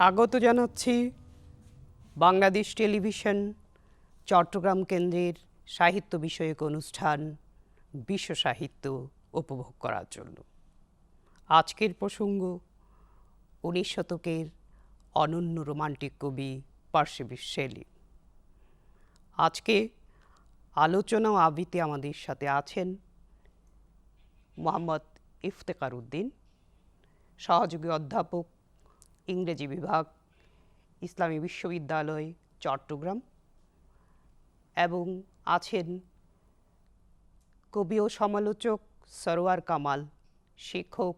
স্বাগত জানাচ্ছি বাংলাদেশ টেলিভিশন, চট্টগ্রাম কেন্দ্রের সাহিত্য বিষয়ক অনুষ্ঠান, বিশ্ব সাহিত্য উপভোগ করার জন্য। আজকের প্রসঙ্গ, উনিশ শতকের অনন্য রোমান্টিক কবি পার্সিবিস শেলি। আজকে আলোচনা আবৃত্তি আমাদের সাথে আছেন মোহাম্মদ ইফতেকার উদ্দিন, সহযোগী অধ্যাপক ইংরেজি বিভাগ, ইসলামী বিশ্ববিদ্যালয়, চট্টগ্রাম এবং আছেন কবি ও সমালোচক সরোয়ার কামাল, শিক্ষক,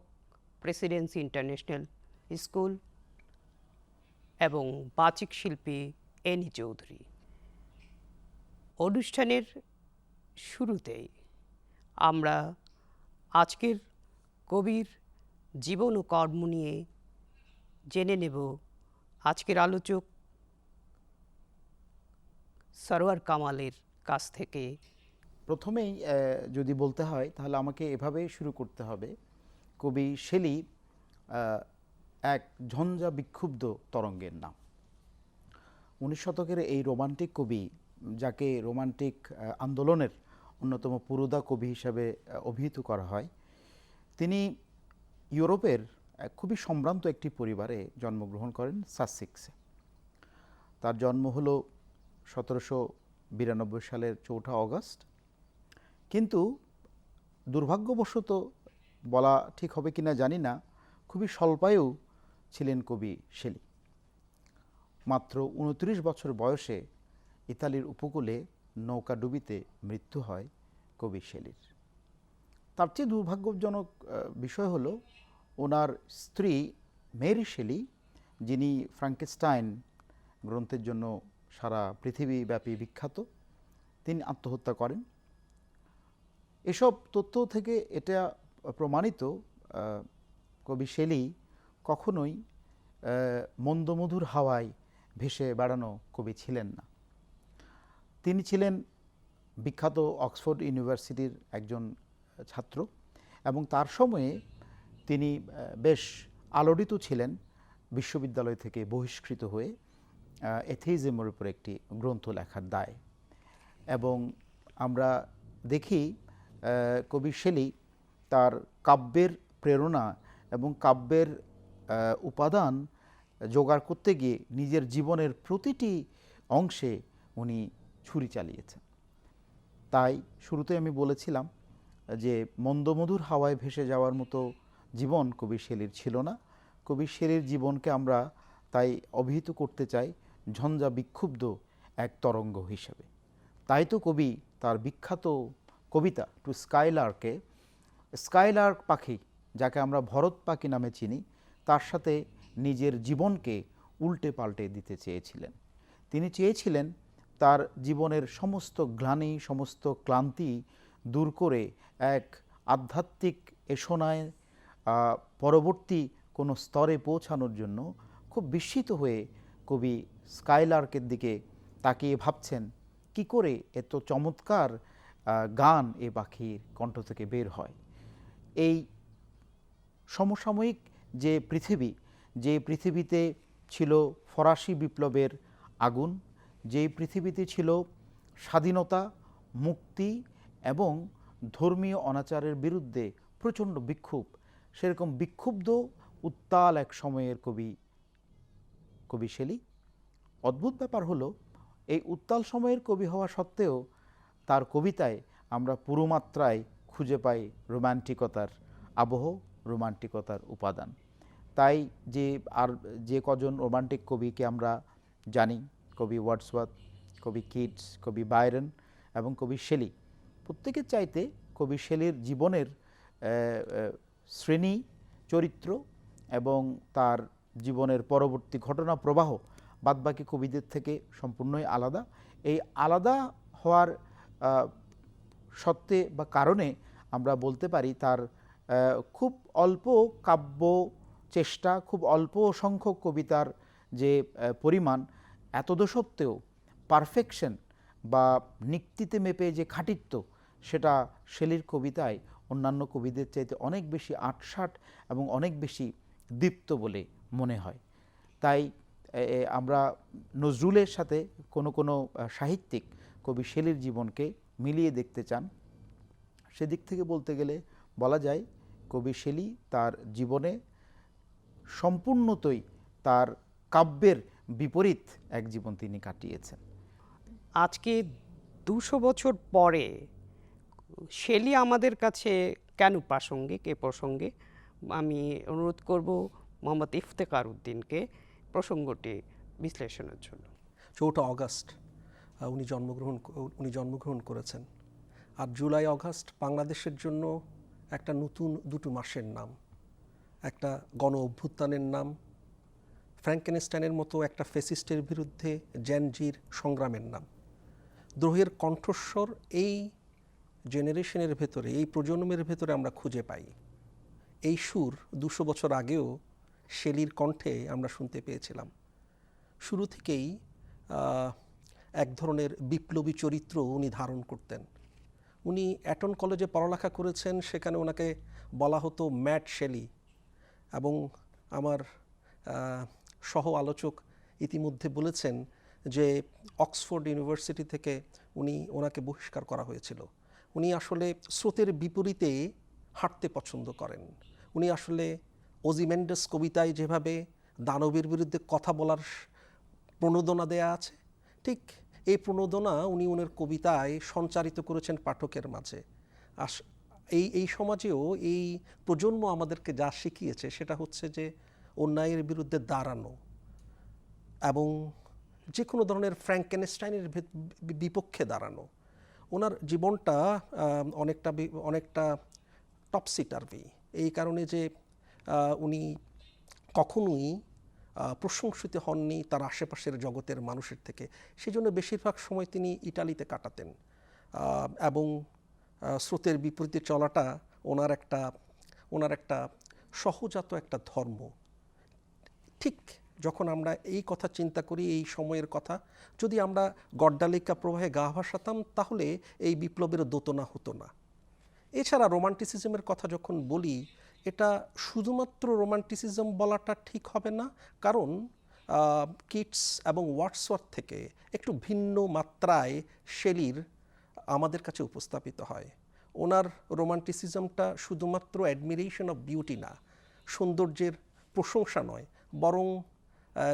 প্রেসিডেন্সি ইন্টারন্যাশনাল স্কুল এবং বাচিক শিল্পী এনি চৌধুরী। অনুষ্ঠানের শুরুতেই আমরা আজকের কবির জীবন ও কর্ম নিয়ে জেনে নেব। আজকের আলোচক সরোয়ার কামালের কাছ থেকে। প্রথমেই যদি বলতে হয়, তাহলে আমাকে এভাবে শুরু করতে হবে। কবি শেলি এক ঝঞ্ঝা বিক্ষুব্ধ তরঙ্গের নাম। উনিশ শতকের এই রোমান্টিক কবি, যাকে রোমান্টিক আন্দোলনের অন্যতম পুরোদা কবি হিসাবে অভিহিত করা হয়, তিনি ইউরোপের খুবই সম্ভ্রান্ত একটি পরিবারে জন্মগ্রহণ করেন সাসিক্সে। তার জন্ম হলো সতেরোশো বিরানব্বই সালের চৌঠা অগস্ট। কিন্তু দুর্ভাগ্যবশত বলা ঠিক হবে কিনা জানি না, খুবই স্বল্পায়ু ছিলেন কবি শেলি মাত্র উনত্রিশ বছর বয়সে ইতালির উপকূলে নৌকাডুবিতে মৃত্যু হয় কবি শেলির তার চেয়ে দুর্ভাগ্যজনক বিষয় হলো ওনার স্ত্রী মেরি শেলি, যিনি ফ্রাঙ্কেস্টাইন গ্রন্থের জন্য সারা পৃথিবীব্যাপী বিখ্যাত, তিনি আত্মহত্যা করেন। এসব তথ্য থেকে এটা প্রমাণিত কবি শেলি কখনোই মন্দমধুর হাওয়ায় ভেসে বেড়ানো কবি ছিলেন না। তিনি ছিলেন বিখ্যাত অক্সফোর্ড ইউনিভার্সিটির একজন ছাত্র এবং তার সময়ে তিনি বেশ আলোড়িত ছিলেন বিশ্ববিদ্যালয় থেকে বহিষ্কৃত হয়ে এথিজমের উপর একটি গ্রন্থ লেখার দায়। এবং আমরা দেখি কবি শেলি তার কাব্যের প্রেরণা এবং কাব্যের উপাদান জোগাড় করতে গিয়ে নিজের জীবনের প্রতিটি অংশে উনি ছুরি চালিয়েছেন। তাই শুরুতে আমি বলেছিলাম যে মন্দমধুর হাওয়ায় ভেসে যাওয়ার মতো জীবন কবি শেলির ছিল না। কবি শেলির জীবনকে আমরা তাই অভিহিত করতে চাই ঝঞ্ঝা বিক্ষুব্ধ এক তরঙ্গ হিসেবে। তাই তো কবি তার বিখ্যাত কবিতা টু স্কাইলার্কে, স্কাইলার্ক পাখি, যাকে আমরা ভরত পাখি নামে চিনি, তার সাথে নিজের জীবনকে উল্টে পাল্টে দিতে চেয়েছিলেন। তিনি চেয়েছিলেন তার জীবনের সমস্ত গ্লানি, সমস্ত ক্লান্তি দূর করে এক আধ্যাত্মিক এসনায় পরবর্তী কোনো স্তরে পৌঁছানোর জন্য খুব বিস্মিত হয়ে কবি স্কাইলার্কের দিকে তাকিয়ে ভাবছেন, কি করে এত চমৎকার গান এ পাখির কণ্ঠ থেকে বের হয়? এই সমসাময়িক যে পৃথিবী, যে পৃথিবীতে ছিল ফরাসি বিপ্লবের আগুন যেই পৃথিবীতে ছিল স্বাধীনতা, মুক্তি এবং ধর্মীয় অনাচারের বিরুদ্ধে প্রচণ্ড বিক্ষোভ সেরকম বিক্ষুব্ধ, উত্তাল এক সময়ের কবি কবি শেলি অদ্ভুত ব্যাপার হলো, এই উত্তাল সময়ের কবি হওয়া সত্ত্বেও তার কবিতায় আমরা পুরো মাত্রায় খুঁজে পাই রোমান্টিকতার আবহ, রোমান্টিকতার উপাদান। তাই যে আর যে কজন রোমান্টিক কবিকে আমরা জানি, কবি ওয়ার্ডসওয়ার্থ, কবি কিডস কবি বায়রন এবং কবি শেলি প্রত্যেকের চাইতে কবি শেলির জীবনের শ্রেণি, চরিত্র এবং তার জীবনের পরবর্তী ঘটনা প্রবাহ বাদবাকি কবিদের থেকে সম্পূর্ণই আলাদা। এই আলাদা হওয়ার সত্ত্বে বা কারণে আমরা বলতে পারি তার খুব অল্প কাব্য চেষ্টা, খুব অল্প সংখ্যক কবিতার যে পরিমাণ এতদ সত্ত্বেও পারফেকশন বা নিক্তিতে মেপে যে খাঁটিত্ব সেটা শেলির কবিতায় অন্যান্য কবিদের চাইতে অনেক বেশি আটসাট এবং অনেক বেশি দীপ্ত বলে মনে হয়। তাই আমরা নজরুলের সাথে কোনো কোনো সাহিত্যিক কবি শেলীর জীবনকে মিলিয়ে দেখতে চান। সেদিক থেকে বলতে গেলে বলা যায়, কবি শেলী তার জীবনে সম্পূর্ণতই তার কাব্যের বিপরীত এক জীবন তিনি কাটিয়েছেন। আজকে দুশো বছর পরে শেলি আমাদের কাছে কেন প্রাসঙ্গিক? এ প্রসঙ্গে আমি অনুরোধ করব মোহাম্মদ ইফতেকার উদ্দিনকে প্রসঙ্গটি বিশ্লেষণের জন্য। চৌঠা অগাস্ট উনি জন্মগ্রহণ উনি জন্মগ্রহণ করেছেন। আর জুলাই অগাস্ট বাংলাদেশের জন্য একটা নতুন দুটো মাসের নাম। একটা গণ অভ্যুত্থানের নাম, ফ্র্যাঙ্কেনস্টাইনের মতো একটা ফেসিস্টের বিরুদ্ধে জ্যানজির সংগ্রামের নাম। দ্রোহের কণ্ঠস্বর এই জেনারেশনের ভেতরে, এই প্রজন্মের ভেতরে আমরা খুঁজে পাই। এই সুর দুশো বছর আগেও শেলির কণ্ঠে আমরা শুনতে পেয়েছিলাম। শুরু থেকেই এক ধরনের বিপ্লবী চরিত্র উনি ধারণ করতেন। উনি অ্যাটন কলেজে পড়ালেখা করেছেন, সেখানে ওনাকে বলা হতো ম্যাট শেলি এবং আমার সহ আলোচক ইতিমধ্যে বলেছেন যে অক্সফোর্ড ইউনিভার্সিটি থেকে উনি ওনাকে বহিষ্কার করা হয়েছিল। উনি আসলে স্রোতের বিপরীতে হাঁটতে পছন্দ করেন। উনি আসলে ওজিমেন্ডাস কবিতায় যেভাবে দানবের বিরুদ্ধে কথা বলার প্রণোদনা দেয়া আছে, ঠিক এই প্রণোদনা উনি ওনার কবিতায় সঞ্চারিত করেছেন পাঠকের মাঝে। আস, এই এই সমাজেও এই প্রজন্ম আমাদেরকে যা শিখিয়েছে সেটা হচ্ছে যে অন্যায়ের বিরুদ্ধে দাঁড়ানো এবং যে কোনো ধরনের ফ্র্যাঙ্কেনস্টাইনের বিপক্ষে দাঁড়ানো। ওনার জীবনটা অনেকটা অনেকটা টপসি টার্ভি এই কারণে যে উনি কখনোই প্রশংসিত হননি তার আশেপাশের জগতের মানুষের থেকে। সেজন্য বেশিরভাগ সময় তিনি ইটালিতে কাটাতেন। এবং স্রোতের বিপরীতে চলাটা ওনার একটা ওনার একটা সহজাত একটা ধর্ম। ঠিক যখন আমরা এই কথা চিন্তা করি, এই সময়ের কথা, যদি আমরা গড্ডালিকা প্রবাহে গা ভাসাতাম, তাহলে এই বিপ্লবের দোতনা হতো না। এছাড়া রোমান্টিসিজমের কথা যখন বলি, এটা শুধুমাত্র রোমান্টিসিজম বলাটা ঠিক হবে না, কারণ কিটস এবং ওয়াটসওয়ার্থ থেকে একটু ভিন্ন মাত্রায় শেলির আমাদের কাছে উপস্থাপিত হয়। ওনার রোমান্টিসিজমটা শুধুমাত্র অ্যাডমিরেশন অফ বিউটি না, সৌন্দর্যের প্রশংসা নয়, বরং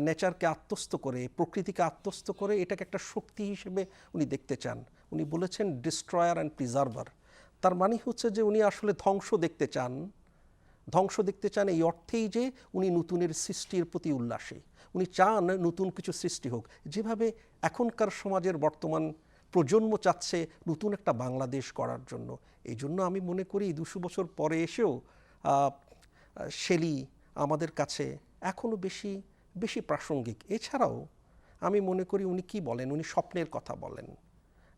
নেচারকে আত্মস্থ করে, প্রকৃতিকে আত্মস্থ করে এটাকে একটা শক্তি হিসেবে উনি দেখতে চান। উনি বলেছেন ডিস্ট্রয়ার অ্যান্ড প্রিজার্ভার তার মানে হচ্ছে যে উনি আসলে ধ্বংস দেখতে চান। ধ্বংস দেখতে চান এই অর্থেই যে উনি নতুনের সৃষ্টির প্রতি উল্লাসী। উনি চান নতুন কিছু সৃষ্টি হোক। যেভাবে এখনকার সমাজের বর্তমান প্রজন্ম চাচ্ছে নতুন একটা বাংলাদেশ করার জন্য। এই জন্য আমি মনে করি দুশো বছর পরে এসেও শেলি আমাদের কাছে এখনও বেশি বেশি প্রাসঙ্গিক। এছাড়াও আমি মনে করি উনি কি বলেন? উনি স্বপ্নের কথা বলেন।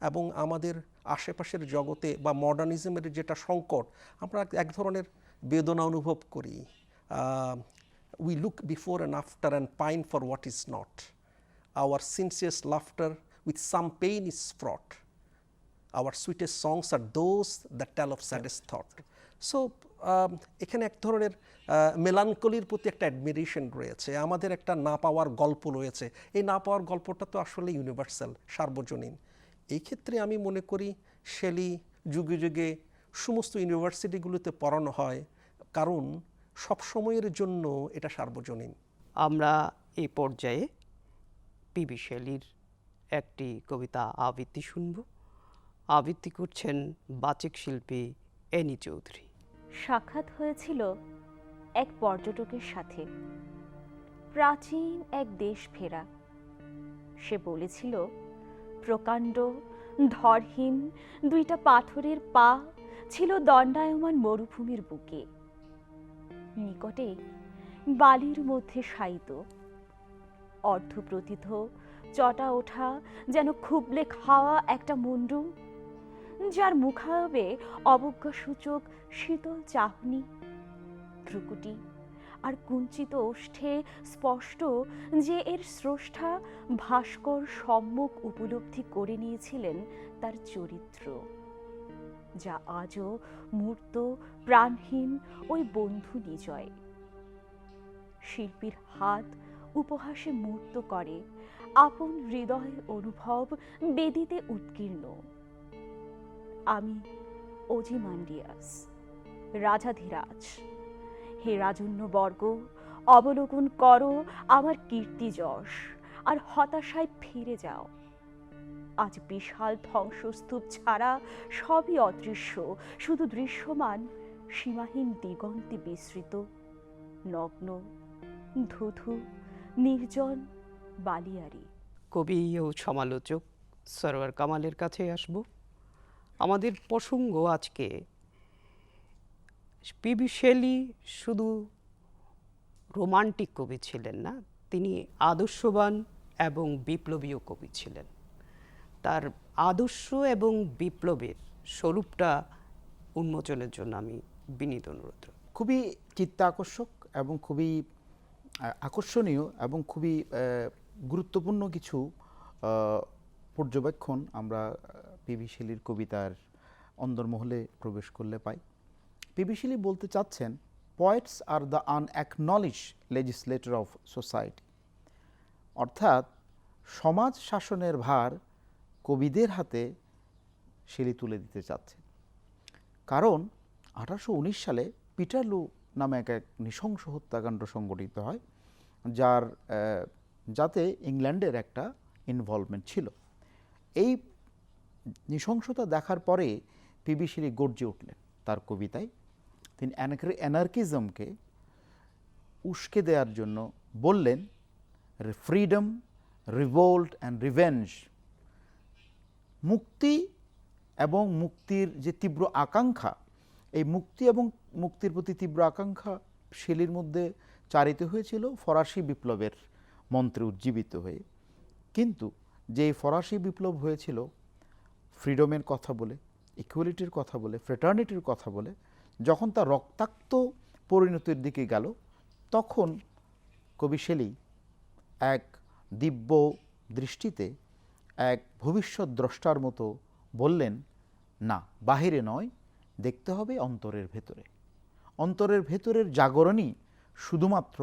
এবং আমাদের আশেপাশের জগতে বা মডার্নিজমের যেটা সংকট, আমরা এক ধরনের বেদনা অনুভব করি। We look before and after and pine for what is not our sincerest laughter with some pain is fraught our sweetest songs are those the tell of saddest thought so এখানে এক ধরনের মেলানকলির প্রতি একটা অ্যাডমিরেশন রয়েছে। আমাদের একটা না পাওয়ার গল্প রয়েছে। এই না পাওয়ার গল্পটা তো আসলে ইউনিভার্সাল সার্বজনীন। এই ক্ষেত্রে আমি মনে করি, শেলি যুগে যুগে সমস্ত ইউনিভার্সিটিগুলোতে পড়ানো হয়, কারণ সব সময়ের জন্য এটা সার্বজনীন। আমরা এই পর্যায়ে পিবি শেলির একটি কবিতা আবৃত্তি শুনব। আবৃত্তি করছেন বাচিক শিল্পী এনি চৌধুরী। সাক্ষাৎ হয়েছিল এক পর্যটকের সাথে। প্রাচীন এক দেশ ফেরা। সে বলেছিল, প্রকাণ্ড, ধরহীন দুইটা পাথরের পা ছিল দণ্ডায়মান মরুভূমির বুকে। নিকটে বালির মধ্যে শায়িত। অর্ধপ্রতিথ চটা ওঠা যেন খুবলে খাওয়া একটা মুন্ডু যার মুখায়বে অবজ্ঞাসূচক শীতল চাহনি। ভ্রুকুটি আর কুঞ্চিত ওষ্ঠে স্পষ্ট যে এর স্রষ্টা ভাস্কর সম্মুখ উপলব্ধি করে নিয়েছিলেন তার চরিত্র, যা আজও মূর্ত প্রাণহীন ওই বন্ধু নিজয়। শিল্পীর হাত উপহাসে মূর্ত করে, আপন হৃদয় অনুভব বেদিতে উৎকীর্ণ। আমি ওজিমান্ডিয়াস রাজাধিরাজ। হে রাজন্য বর্গ অবলোকন করো আমার কীর্তি যশ, আর হতাশায় ফিরে যাও। আজ বিশাল ধ্বংসস্তূপ ছাড়া সবই অদৃশ্য, শুধু দৃশ্যমান সীমাহীন দিগন্তে বিস্তৃত, নগ্ন, ধুধু, নির্জন, বালিয়ারি। কবি ও সমালোচক সরোয়ার কামালের কাছে আসব। আমাদের প্রসঙ্গ আজকে। পিবি শেলি শুধু রোমান্টিক কবি ছিলেন না, তিনি আদর্শবান এবং বিপ্লবীয় কবি ছিলেন। তার আদর্শ এবং বিপ্লবের স্বরূপটা উন্মোচনের জন্য আমি বিনীত অনুরোধ। খুবই চিত্তাকর্ষক এবং খুবই আকর্ষণীয় এবং খুবই গুরুত্বপূর্ণ কিছু পর্যবেক্ষণ আমরা পিবি শেলির কবিতার অন্দরমহলে প্রবেশ করলে পাই। পিবি শেলি বলতে চাচ্ছেন poets are the unacknowledged legislator of society অর্থাৎ, সমাজ শাসনের ভার কবিদের হাতে শিলি তুলে দিতে চাচ্ছেন কারণ, আঠারোশো উনিশ সালে পিটারলু নামে এক এক নৃশংস হত্যাকাণ্ড সংগঠিত হয়, যার যাতে ইংল্যান্ডের একটা ইনভলভমেন্ট ছিল। এই নৃশংসতা দেখার পরে পিবি শিরি গর্জে উঠলেন। তার কবিতায় তিনি অ্যানার্কিজমকে উস্কে দেওয়ার জন্য বললেন ফ্রিডম, রিভোল্ট অ্যান্ড রিভেঞ্জ, মুক্তি এবং মুক্তির যে তীব্র আকাঙ্ক্ষা, এই মুক্তি এবং মুক্তির প্রতি তীব্র আকাঙ্ক্ষা শেলির মধ্যে চারিত হয়েছিল ফরাসি বিপ্লবের মন্ত্রে উজ্জীবিত হয়ে। কিন্তু যে ফরাসি বিপ্লব হয়েছিল ফ্রিডমের কথা বলে ইকুয়ালিটির কথা বলে ফ্রেটার্নিটির কথা বলে, যখন তা রক্তাক্ত পরিণতির দিকে গেল, তখন কবি শেলি এক দিব্য দৃষ্টিতে, এক ভবিষ্যৎ দ্রষ্টার মতো বললেন, না, বাহিরে নয়, দেখতে হবে অন্তরের ভেতরে। অন্তরের ভেতরের জাগরণই শুধুমাত্র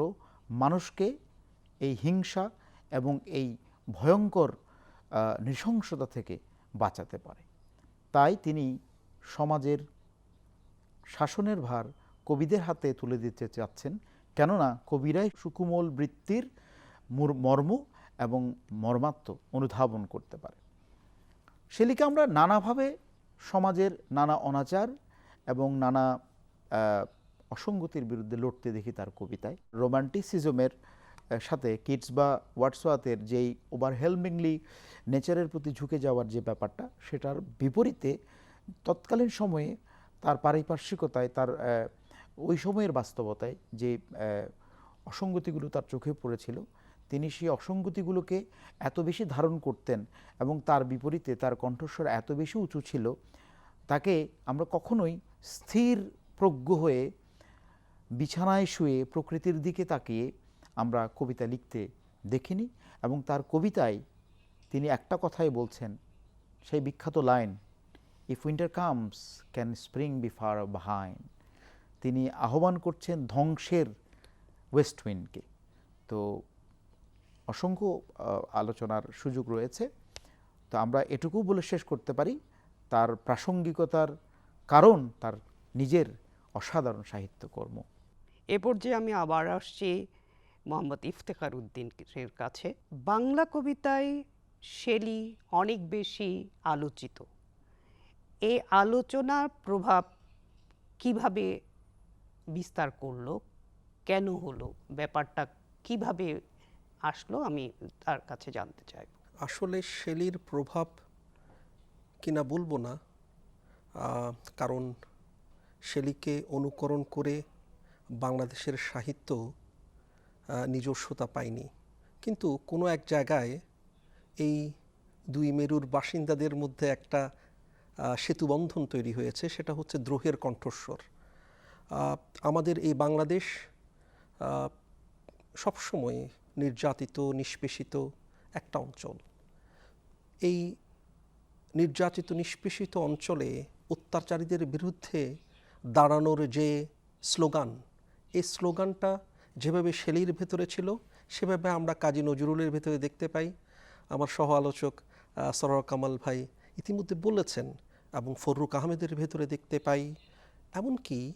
মানুষকে এই হিংসা এবং এই ভয়ঙ্কর নৃশংসতা থেকে বাঁচাতে পারে। তাই তিনি সমাজের শাসনের ভার কবিদের হাতে তুলে দিতে চাচ্ছেন। কেননা কবিরাই সুকুমল বৃত্তির মর্ম এবং মর্মাত্ম অনুধাবন করতে পারে। শেলিকে আমরা নানাভাবে সমাজের নানা অনাচার এবং নানা অসঙ্গতির বিরুদ্ধে লড়তে দেখি তার কবিতায়। রোমান্টিসিজমের সাথে কিডস বা ওয়াটসওয়াতের যেই ওভারহেলমিংলি নেচারের প্রতি ঝুঁকে যাওয়ার যে ব্যাপারটা, সেটার বিপরীতে তৎকালীন সময়ে তার পারিপার্শ্বিকতায়, তার ওই সময়ের বাস্তবতায় যে অসঙ্গতিগুলো তার চোখে পড়েছিল, তিনি সেই অসঙ্গতিগুলোকে এত বেশি ধারণ করতেন এবং তার বিপরীতে তার কণ্ঠস্বর এত বেশি উঁচু ছিল, তাকে আমরা কখনোই স্থির প্রজ্ঞ হয়ে বিছানায় শুয়ে প্রকৃতির দিকে তাকিয়ে আমরা কবিতা লিখতে দেখিনি এবং তার কবিতায় তিনি একটা কথাই বলছেন, সেই বিখ্যাত line if winter comes can spring be far behind তিনি আহ্বান করছেন ধ্বংসের ওয়েস্ট উইন্ডকে তো অসংখ্য আলোচনার সুযোগ রয়েছে। তো আমরা এটুকু বলে শেষ করতে পারি, তার প্রাসঙ্গিকতার কারণ তার নিজের অসাধারণ সাহিত্যকর্ম। এ পর্যায়ে আমি আবার আসছি মোহাম্মদ ইফতেখার উদ্দিনের কাছে বাংলা কবিতায় শেলি অনেক বেশি আলোচিত। এই আলোচনার প্রভাব কীভাবে বিস্তার করল, কেন হলো, ব্যাপারটা কীভাবে আসলো আমি তার কাছে জানতে চাই আসলে শেলির প্রভাব কিনা বলব না কারণ শেলিকে অনুকরণ করে বাংলাদেশের সাহিত্য নিজস্বতা পায়নি কিন্তু কোনো এক জায়গায় এই দুই মেরুর বাসিন্দাদের মধ্যে একটা সেতুবন্ধন তৈরি হয়েছে, সেটা হচ্ছে দ্রোহের কণ্ঠস্বর। আমাদের এই বাংলাদেশ সবসময় নির্যাতিত, নিষ্পেষিত একটা অঞ্চল। এই নির্যাতিত, নিষ্পেষিত অঞ্চলে অত্যাচারীদের বিরুদ্ধে দাঁড়ানোর যে স্লোগান, এই স্লোগানটা যেভাবে শেলির ভেতরে ছিল সেভাবে আমরা কাজী নজরুলের ভেতরে দেখতে পাই। আমার সহ আলোচক আহ, সরোয়ার কামাল ভাই ইতিমধ্যে বলেছেন এবং ফররুক আহমেদের ভেতরে দেখতে পাই। এমনকি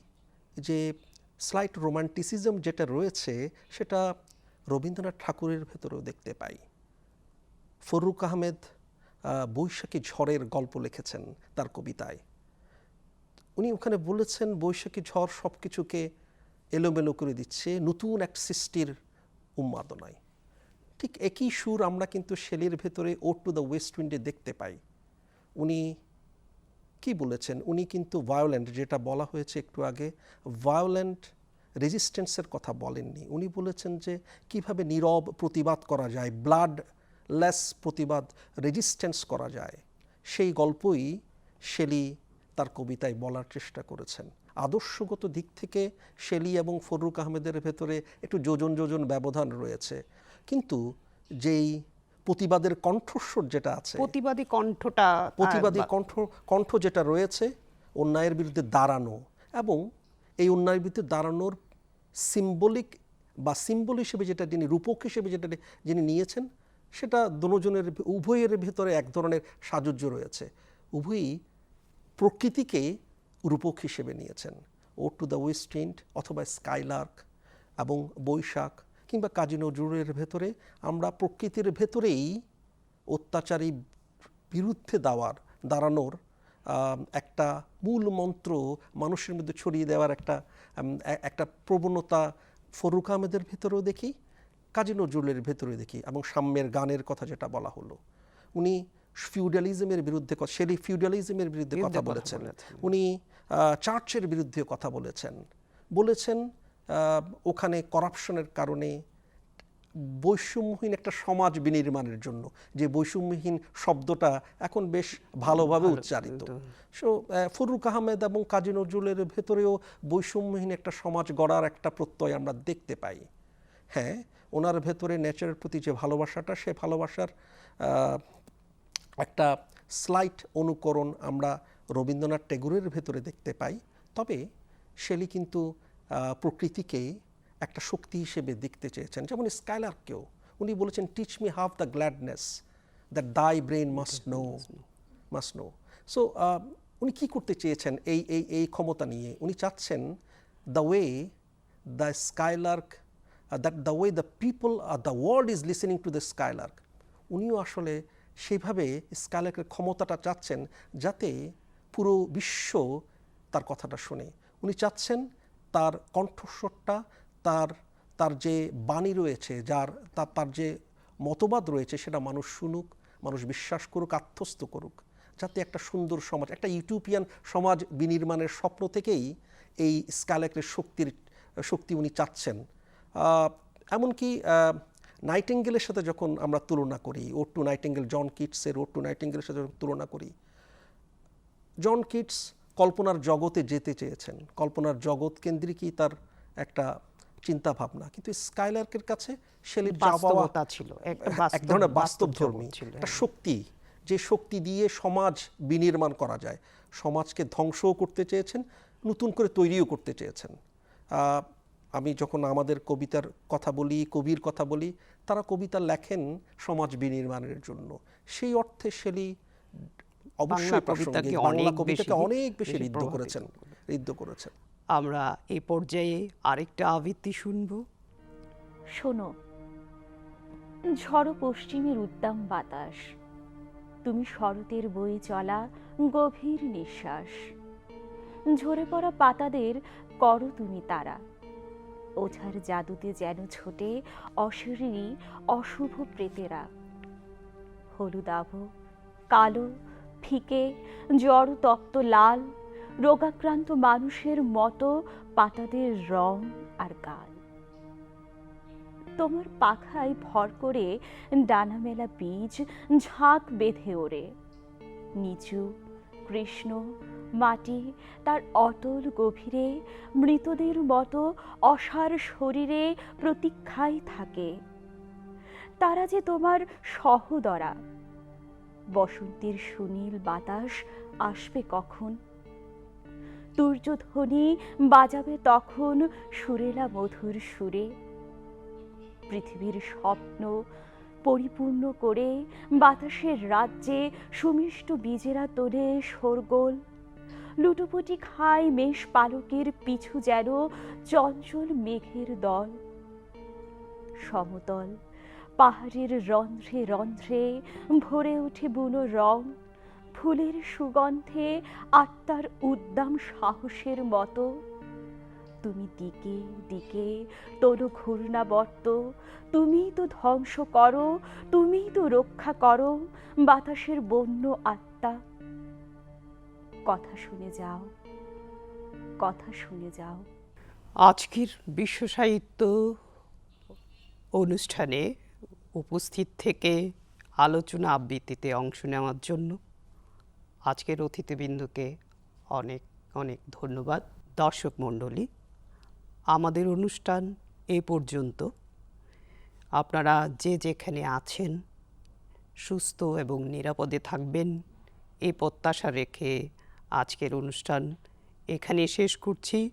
যে স্লাইট রোমান্টিসিজম যেটা রয়েছে সেটা রবীন্দ্রনাথ ঠাকুরের ভেতরেও দেখতে পাই। ফররুক আহমেদ বৈশাখী ঝড়ের গল্প লিখেছেন তার কবিতায়। উনি ওখানে বলেছেন বৈশাখী ঝড় সব কিছুকে এলোমেলো করে দিচ্ছে, নতুন এক সৃষ্টির উন্মাদনায়। ঠিক একই সুর আমরা কিন্তু শেলির ভেতরে ও টু দ্য ওয়েস্ট উইন্ডে দেখতে পাই। উনি কি বলেছেন? উনি কিন্তু ভায়োলেন্ট যেটা বলা হয়েছে একটু আগে ভায়োলেন্ট রেজিস্ট্যান্সের কথা বলেননি। উনি বলেছেন যে কীভাবে নীরব প্রতিবাদ করা যায় ব্লাড লেস প্রতিবাদ রেজিস্ট্যান্স করা যায়। সেই গল্পই শেলি তার কবিতায় বলার চেষ্টা করেছেন। আদর্শগত দিক থেকে শেলি এবং ফররুক আহমেদের ভেতরে একটু যোজন যোজন ব্যবধান রয়েছে। কিন্তু যেই প্রতিবাদের কণ্ঠস্বর যেটা আছে প্রতিবাদী কণ্ঠটা প্রতিবাদী কণ্ঠ কণ্ঠ যেটা রয়েছে অন্যায়ের বিরুদ্ধে দাঁড়ানো এবং এই অন্যায়ের বিরুদ্ধে দাঁড়ানোর সিম্বলিক বা সিম্বল হিসেবে যেটা যিনি রূপক হিসেবে যেটা যিনি নিয়েছেন সেটা দুজনের উভয়ের ভেতরে এক ধরনের সাজুজ্য রয়েছে। উভয়ই প্রকৃতিকে রূপক হিসেবে নিয়েছেন। Ode to the west wind অথবা স্কাইলার্ক এবং বৈশাখ কিংবা কাজী নজরুলের ভেতরে আমরা প্রকৃতির ভেতরেই অত্যাচারী বিরুদ্ধে দেওয়ার, দাঁড়ানোর একটা মূল মন্ত্র মানুষের মধ্যে ছড়িয়ে দেওয়ার একটা একটা প্রবণতা ফরুক আহমেদের ভেতরেও দেখি, কাজী নজরুলের ভেতরে দেখি এবং সাম্যের গানের কথা যেটা বলা হলো। উনি ফিউডালিজমের বিরুদ্ধে শেলি ফিউডালিজমের বিরুদ্ধে কথা বলেছেন। উনি চার্চের বিরুদ্ধে কথা বলেছেন। বলেছেন ওখানে করাপশনের কারণে বৈষম্যহীন একটা সমাজ বিনির্মাণের জন্য যে বৈষম্যহীন শব্দটা এখন বেশ ভালোভাবে উচ্চারিত। সো ফরুক আহমেদ এবং কাজী নজরুলের ভেতরেও বৈষম্যহীন একটা সমাজ গড়ার একটা প্রত্যয় আমরা দেখতে পাই। হ্যাঁ ওনার ভেতরে নেচারের প্রতি যে ভালোবাসাটা সে ভালোবাসার একটা স্লাইট অনুকরণ আমরা রবীন্দ্রনাথ টেগোরের ভেতরে দেখতে পাই, তবে শেলি কিন্তু প্রকৃতিকে একটা শক্তি হিসেবে দেখতে চেয়েছেন। যেমন স্কাইলারকেও উনি বলেছেন teach me half the gladness that thy brain must know must know so উনি কি করতে চেয়েছেন এই এই এই ক্ষমতা নিয়ে? উনি চাচ্ছেন the way the skylark that the way the people the world is listening to the skylark উনিও আসলে সেইভাবে স্কালেকের ক্ষমতাটা চাচ্ছেন যাতে পুরো বিশ্ব তার কথাটা শোনে। উনি চাচ্ছেন তার কণ্ঠস্বরটা, তার তার যে বাণী রয়েছে, যার তার তার যে মতবাদ রয়েছে সেটা মানুষ শুনুক, মানুষ বিশ্বাস করুক, আত্মস্থ করুক, যাতে একটা সুন্দর সমাজ, একটা ইউটোপিয়ান সমাজ বিনির্মাণের স্বপ্ন থেকেই এই স্কালেকের শক্তির, শক্তি উনি চাচ্ছেন। এমনকি নাইটেঙ্গেলের সাথে যখন আমরা তুলনা করি ও টু নাইটেঙ্গেল জন কিটসের ও টু নাইটেঙ্গেলের সাথে যখন তুলনা করি জন কিটস কল্পনার জগতে যেতে চেয়েছেন। কল্পনার জগৎ কেন্দ্রিকই তার একটা চিন্তা ভাবনা কিন্তু স্কাইলার্কের কাছে শেলির যাওয়া বাস্তবতা ছিল, এক ধরনের বাস্তব বাস্তবধর্মী ছিল, একটা। শক্তি যে শক্তি দিয়ে সমাজ বিনির্মাণ করা যায়। সমাজকে ধ্বংসও করতে চেয়েছেন নতুন করে তৈরিও করতে চেয়েছেন। আমি যখন আমাদের কবিতার কথা বলি কবির কথা বলি তারা কবিতা লেখেন সমাজ বিনির্মাণের জন্য। সেই অর্থে শেলি অবশ্যই বাংলা প্রাসঙ্গিক কবিতাকে বাংলা অনেক কবিতাকে বেশি- অনেক বেশি বেশি ঋদ্ধ করেছেন ঋদ্ধ করেছেন। আমরা এই পর্যায়ে আরেকটা আবৃত্তি শুনব। শোনো ঝড় পশ্চিমের উদ্দাম বাতাস। তুমি শরতের বয়ে চলা গভীর নিঃশ্বাস। ঝরে পড়া পাতাদের করো তুমি তারা। ওঝার জাদুতে যেন ছোটে অশরীরী অশুভ প্রেতেরা। হলুদাভ কালো, ফিকে, জড় তপ্ত লাল, রোগাক্রান্ত মানুষের মতো পাতাদের রং আর গাল। তোমার পাখায় ভর করে ডানা মেলা বীজ ঝাঁক বেঁধে ওরে নিচু, কৃষ্ণ মাটি তার অতল গভীরে মৃতদের মতো অসার শরীরে প্রতীক্ষায় থাকে। তারা যে তোমার সহদরা। বসন্তের সুনীল বাতাস আসবে কখন? তুর্যধ্বনি বাজাবে তখন সুরেলা মধুর সুরে। পৃথিবীর স্বপ্ন পরিপূর্ণ করে বাতাসের রাজ্যে সুমিষ্ট বীজেরা তোলে শোরগোল। লুটোপুটি খায় মেষ পালকের পিছু যেন চঞ্চল মেঘের দল। সমতল, পাহাড়ের রন্ধ্রে রন্ধ্রে ভরে ওঠে বুনো রং। ফুলের সুগন্ধে আত্মার উদ্দাম সাহসের মতো। তুমি দিকে দিকে তোর ঘূর্ণাবর্ত। তুমিই তো ধ্বংস করো তুমিই তো রক্ষা করো। বাতাসের বন্য আত্মা কথা শুনে যাও। কথা শুনে যাও। আজকের বিশ্ব সাহিত্য অনুষ্ঠানে উপস্থিত থেকে আলোচনা আবৃত্তিতে অংশ নেওয়ার জন্য আজকের অতিথিবৃন্দকে অনেক অনেক ধন্যবাদ। দর্শক মণ্ডলী, আমাদের অনুষ্ঠান এ পর্যন্ত। আপনারা যে যেখানে আছেন, সুস্থ এবং নিরাপদে থাকবেন এই প্রত্যাশা রেখে আজকের অনুষ্ঠান এখানে শেষ করছি।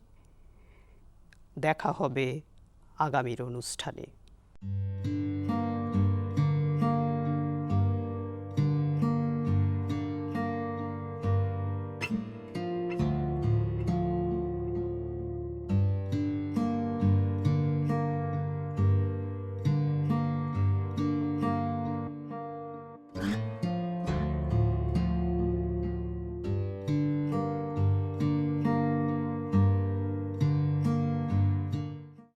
দেখা হবে আগামীর অনুষ্ঠানে।